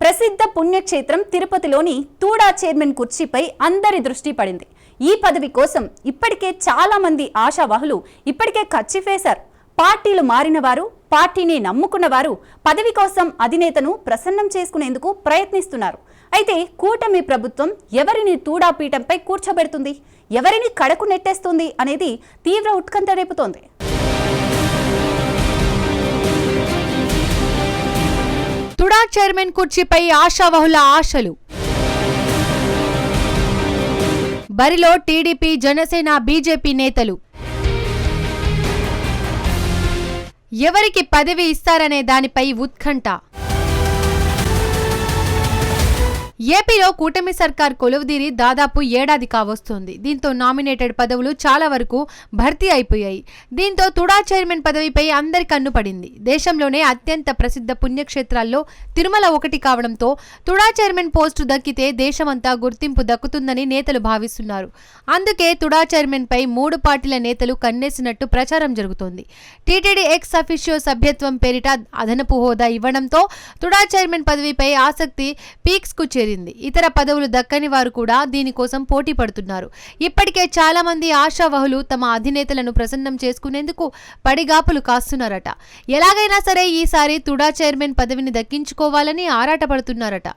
ప్రసిద్ధ పుణ్యక్షేత్రం తిరుపతిలోని తూడా చైర్మన్ కుర్చీపై అందరి దృష్టి పడింది. ఈ పదవి కోసం ఇప్పటికే చాలామంది ఆశావాహులు ఇప్పటికే ఖర్చిఫేశారు పార్టీలు మారినవారు పార్టీని నమ్ముకున్నవారు పదవి కోసం అధినేతను ప్రసన్నం చేసుకునేందుకు ప్రయత్నిస్తున్నారు. అయితే కూటమి ప్రభుత్వం ఎవరిని తూడా పీఠంపై కూర్చోబెడుతుంది? ఎవరిని కడకు నెట్టేస్తుంది అనేది తీవ్ర ఉత్కంఠ రేపుతోంది. తుడా చైర్మన్ కుర్చీపై ఆశావహుల ఆశలు. బరిలో టీడీపీ జనసేన బీజేపీ నేతలు. ఎవరికి పదవి ఇస్తారనే దానిపై ఉత్కంఠ. ఏపీలో కూటమి సర్కార్ కొలువుదీరి దాదాపు ఏడాది కావస్తోంది. దీంతో నామినేటెడ్ పదవులు చాలా వరకు భర్తీ అయిపోయాయి. దీంతో తుడా చైర్మన్ పదవిపై అందరి కన్ను పడింది. దేశంలోనే అత్యంత ప్రసిద్ధ పుణ్యక్షేత్రాల్లో తిరుమల ఒకటి కావడంతో తుడా చైర్మన్ పోస్టు దక్కితే దేశమంతా గుర్తింపు దక్కుతుందని నేతలు భావిస్తున్నారు. అందుకే తుడా చైర్మన్ పై మూడు పార్టీల నేతలు కన్నేసినట్టు ప్రచారం జరుగుతోంది. టీటీడీ ఎక్స్ అఫీషియో సభ్యత్వం పేరిట అదనపు హోదా ఇవ్వడంతో తుడా చైర్మన్ పదవిపై ఆసక్తి పీక్స్కు చేరింది. చేరింది ఇతర పదవులు దక్కని వారు కూడా దీనికోసం పోటీ పడుతున్నారు. ఇప్పటికే చాలా మంది ఆశావహులు తమ అధినేతలను ప్రసన్నం చేసుకునేందుకు పడిగాపులు కాస్తున్నారట. ఎలాగైనా సరే ఈసారి తుడా చైర్మన్ పదవిని దక్కించుకోవాలని ఆరాటపడుతున్నారట.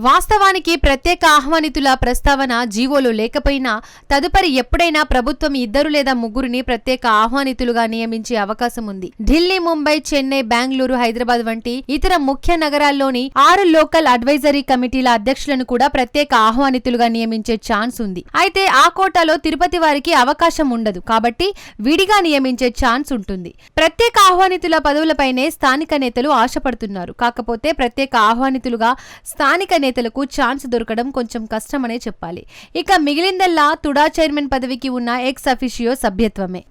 వాస్తవానికి ప్రత్యేక ఆహ్వానితుల ప్రస్తావన జీవోలో లేకపోయినా తదుపరి ఎప్పుడైనా ప్రభుత్వం ఇద్దరు లేదా ముగ్గురిని ప్రత్యేక ఆహ్వానితులుగా నియమించే అవకాశం ఉంది. ఢిల్లీ ముంబై చెన్నై బెంగళూరు హైదరాబాద్ వంటి ఇతర ముఖ్య నగరాల్లోని ఆరు లోకల్ అడ్వైజరీ కమిటీల అధ్యక్షులను కూడా ప్రత్యేక ఆహ్వానితులుగా నియమించే ఛాన్స్ ఉంది. అయితే ఆ కోటాలో తిరుపతి వారికి అవకాశం ఉండదు. కాబట్టి విడిగా నియమించే ఛాన్స్ ఉంటుంది. ప్రత్యేక ఆహ్వానితుల పదవులపైనే స్థానిక నేతలు ఆశపడుతున్నారు. కాకపోతే ప్రత్యేక ఆహ్వానితులుగా స్థానిక నేతలకు ఛాన్స్ దొరకడం కొంచెం కష్టమనే చెప్పాలి. ఇక మిగిలిందల్లా తుడా చైర్మన్ పదవికి ఉన్న ఎక్స్ అఫిషియో సభ్యత్వమే.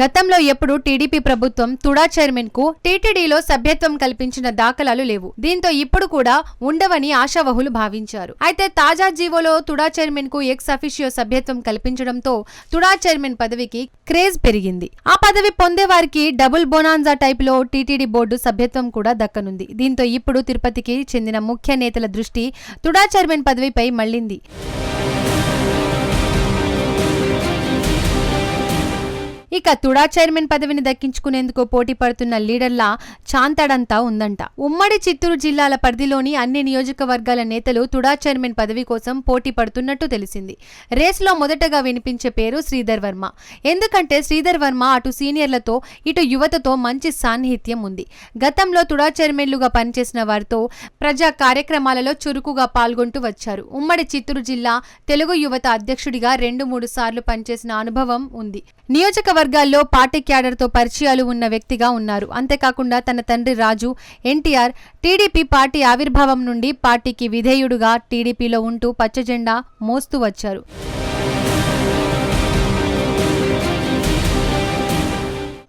గతంలో ఎప్పుడు టీడీపీ ప్రభుత్వం తుడా చైర్మన్కు టీటీడీలో సభ్యత్వం కల్పించిన దాఖలాలు లేవు. దీంతో ఇప్పుడు కూడా ఉండవని ఆశావహులు భావించారు. అయితే తాజా జీవోలో తుడా చైర్మన్కు ఎక్స్ అఫిషియో సభ్యత్వం కల్పించడంతో తుడా చైర్మన్ పదవికి క్రేజ్ పెరిగింది. ఆ పదవి పొందే వారికి డబుల్ బోనాన్జా టైప్లో టీటీడీ బోర్డు సభ్యత్వం కూడా దక్కనుంది. దీంతో ఇప్పుడు తిరుపతికి చెందిన ముఖ్య నేతల దృష్టి తుడా చైర్మన్ పదవిపై మళ్ళింది ఇక తుడా చైర్మన్ పదవిని దక్కించుకునేందుకు పోటీ పడుతున్న లీడర్ల చాంతాడంతా ఉందంట. ఉమ్మడి చిత్తూరు జిల్లాల పరిధిలోని అన్ని నియోజకవర్గాల నేతలు తుడా చైర్మన్ పదవి కోసం పోటీ పడుతున్నట్టు తెలిసింది. రేస్లో మొదటగా వినిపించే పేరు శ్రీధర్ వర్మ. ఎందుకంటే శ్రీధర్ వర్మ అటు సీనియర్లతో ఇటు యువతతో మంచి సాన్నిహిత్యం ఉంది. గతంలో తుడా చైర్మన్లుగా పనిచేసిన వారితో ప్రజా కార్యక్రమాలలో చురుకుగా పాల్గొంటూ వచ్చారు. ఉమ్మడి చిత్తూరు జిల్లా తెలుగు యువత అధ్యక్షుడిగా రెండు మూడు సార్లు పనిచేసిన అనుభవం ఉంది. నియోజకవర్గ వర్గాల్లో పార్టీ క్యాడర్తో పరిచయాలు ఉన్న వ్యక్తిగా ఉన్నారు. అంతేకాకుండా తన తండ్రి రాజు ఎన్టీఆర్ టీడీపీ పార్టీ ఆవిర్భావం నుండి పార్టీకి విధేయుడుగా టీడీపీలో ఉంటూ పచ్చజెండా మోస్తూ వచ్చారు.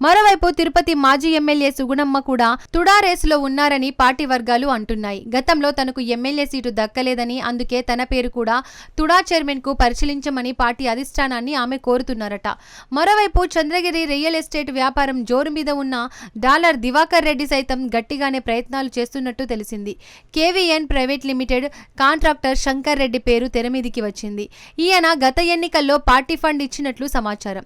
మరోవైపు తిరుపతి మాజీ ఎమ్మెల్యే సుగుణమ్మ కూడా తుడా రేసులో ఉన్నారని పార్టీ వర్గాలు అంటున్నాయి. గతంలో తనకు ఎమ్మెల్యే సీటు దక్కలేదని అందుకే తన పేరు కూడా తుడా చైర్మన్కు పరిశీలించమని పార్టీ అధిష్టానాన్ని ఆమె కోరుతున్నారట. మరోవైపు చంద్రగిరి రియల్ ఎస్టేట్ వ్యాపారం జోరు మీద ఉన్న డాలర్ దివాకర్ రెడ్డి సైతం గట్టిగానే ప్రయత్నాలు చేస్తున్నట్టు తెలిసింది. KVN private limited contractor Shankar Reddy పేరు తెరమీదికి వచ్చింది. ఈయన గత ఎన్నికల్లో పార్టీ ఫండ్ ఇచ్చినట్లు సమాచారం.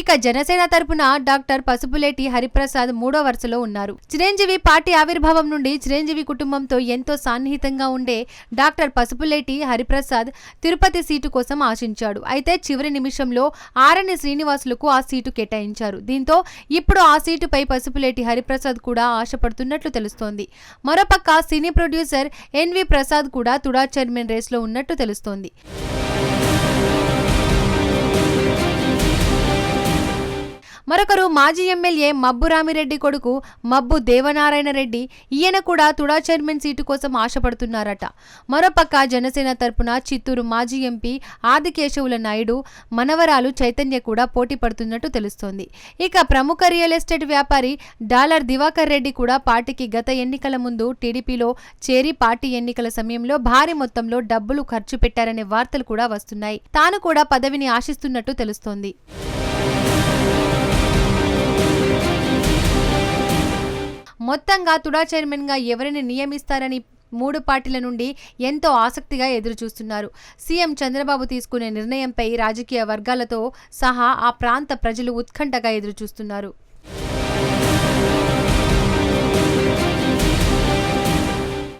ఇక జనసేన తరపున డాక్టర్ పసుపులేటి హరిప్రసాద్ మూడో వరుసలో ఉన్నారు. చిరంజీవి పార్టీ ఆవిర్భావం నుండి చిరంజీవి కుటుంబంతో ఎంతో సాన్నిహితంగా ఉండే డాక్టర్ పసుపులేటి హరిప్రసాద్ తిరుపతి సీటు కోసం ఆశించాడు. అయితే చివరి నిమిషంలో ఆరణి శ్రీనివాసులకు ఆ సీటు కేటాయించారు. దీంతో ఇప్పుడు ఆ సీటుపై పసుపులేటి హరిప్రసాద్ కూడా ఆశపడుతున్నట్లు తెలుస్తోంది. మరోపక్క సినీ ప్రొడ్యూసర్ ఎన్వి ప్రసాద్ కూడా తుడా చైర్మన్ రేస్లో ఉన్నట్టు తెలుస్తోంది. మరొకరు మాజీ ఎమ్మెల్యే మబ్బు రామిరెడ్డి కొడుకు మబ్బు దేవనారాయణ రెడ్డి. ఈయన కూడా తుడా చైర్మన్ సీటు కోసం ఆశపడుతున్నారట. మరోపక్క జనసేన తరపున చిత్తూరు మాజీ ఎంపీ ఆదికేశవుల నాయుడు మనవరాలు చైతన్య కూడా పోటీ పడుతున్నట్టు తెలుస్తోంది. ఇక ప్రముఖ రియల్ ఎస్టేట్ వ్యాపారి డాలర్ దివాకర్ రెడ్డి కూడా పార్టీకి గత ఎన్నికల ముందు టీడీపీలో చేరి పార్టీ ఎన్నికల సమయంలో భారీ మొత్తంలో డబ్బులు ఖర్చు పెట్టారనే వార్తలు కూడా వస్తున్నాయి. తాను కూడా పదవిని ఆశిస్తున్నట్టు తెలుస్తోంది. మొత్తంగా తుడా చైర్మన్గా ఎవరిని నియమిస్తారని మూడు పార్టీల నుండి ఎంతో ఆసక్తిగా ఎదురుచూస్తున్నారు. సీఎం చంద్రబాబు తీసుకునే నిర్ణయంపై రాజకీయ వర్గాలతో సహా ఆ ప్రాంత ప్రజలు ఉత్కంఠగా ఎదురుచూస్తున్నారు.